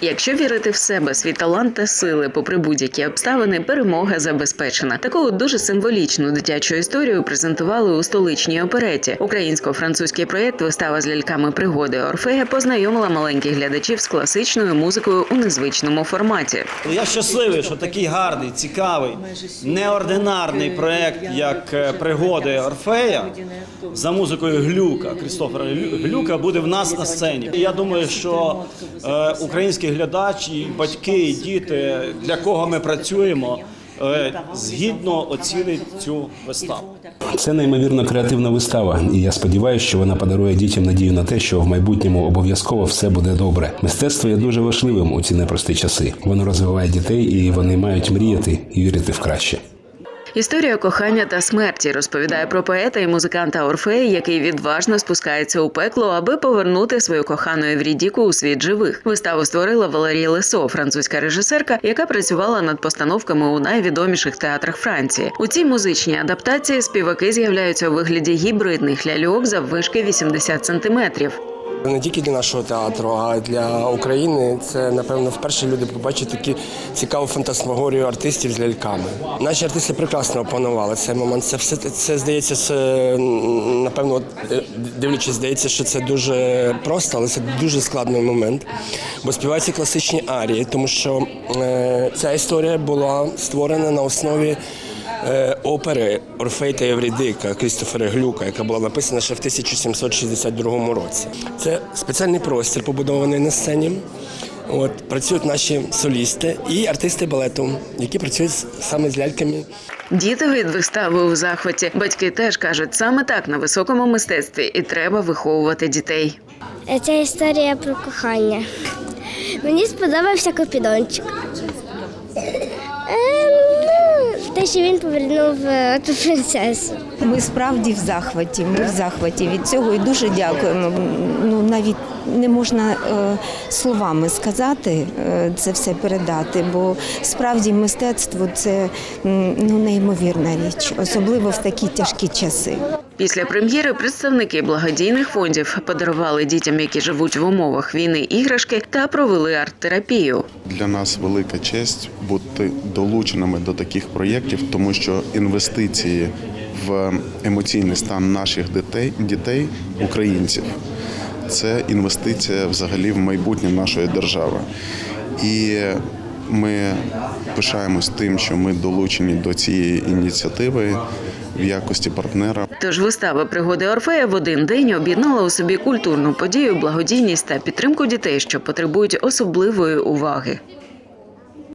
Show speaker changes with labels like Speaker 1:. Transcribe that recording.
Speaker 1: Якщо вірити в себе, свій талант та сили, попри будь-які обставини, перемога забезпечена. Таку дуже символічну дитячу історію презентували у столичній опереті. Українсько-французький проєкт Вистава з ляльками пригоди Орфея познайомила маленьких глядачів з класичною музикою у незвичному форматі.
Speaker 2: Я щасливий, що такий гарний, цікавий, неординарний проект, як е, пригоди Орфея за музикою Глюка, Крістофера Глю- Глюка, буде в нас на сцені. Я думаю, що е, український глядач, і батьки, і діти, для кого ми працюємо, е, згідно оцінить цю виставу.
Speaker 3: Це неймовірно креативна вистава, і я сподіваюся, що вона подарує дітям надію на те, що в майбутньому обов'язково все буде добре. Мистецтво є дуже важливим у ці непрості часи. Воно розвиває дітей, і вони мають мріяти і вірити в краще.
Speaker 1: Історія кохання та смерті розповідає про поета і музиканта Орфея, який відважно спускається у пекло, аби повернути свою кохану Еврідіку у світ живих. Виставу створила Валерія Лесо, французька режисерка, яка працювала над постановками у найвідоміших театрах Франції. У цій музичній адаптації співаки з'являються у вигляді гібридних ляльок заввишки 80 сантиметрів.
Speaker 4: Не тільки для нашого театру, а й для України. Це напевно вперше люди побачать такі цікаву фантасмагорію артистів з ляльками. Наші артисти прекрасно опанували цей момент. Це все це здається, це, напевно, е, дивлячись, здається, що це дуже просто, але це дуже складний момент. Бо співаються класичні арії, тому що е, ця історія була створена на основі. Е, Опери Орфей та Еврідика Крістофера Глюка, яка була написана ще в 1762 році. Це спеціальний простір, побудований на сцені. От працюють наші солісти і артисти балету, які працюють саме з ляльками.
Speaker 1: Діти від вистави у захваті. Батьки теж кажуть, саме так на високому мистецтві і треба виховувати дітей.
Speaker 5: Це історія про кохання. Мені сподобався Купідончик. Те, що він повернув е, ту принцесу.
Speaker 6: Ми справді в захваті. Ми в захваті від цього і дуже дякуємо. Ну навіть не можна е, словами сказати е, це все передати, бо справді мистецтво це ну неймовірна річ, особливо в такі тяжкі часи.
Speaker 1: Після прем'єри представники благодійних фондів подарували дітям, які живуть в умовах війни, іграшки та провели арт-терапію.
Speaker 7: Для нас велика честь бути долученими до таких проєктів, тому що інвестиції в емоційний стан наших дітей, дітей українців, це інвестиція взагалі в майбутнє нашої держави. І ми пишаємось тим, що ми долучені до цієї ініціативи в якості партнера.
Speaker 1: Тож вистава пригоди Орфея в один день об'єднала у собі культурну подію, благодійність та підтримку дітей, що потребують особливої уваги.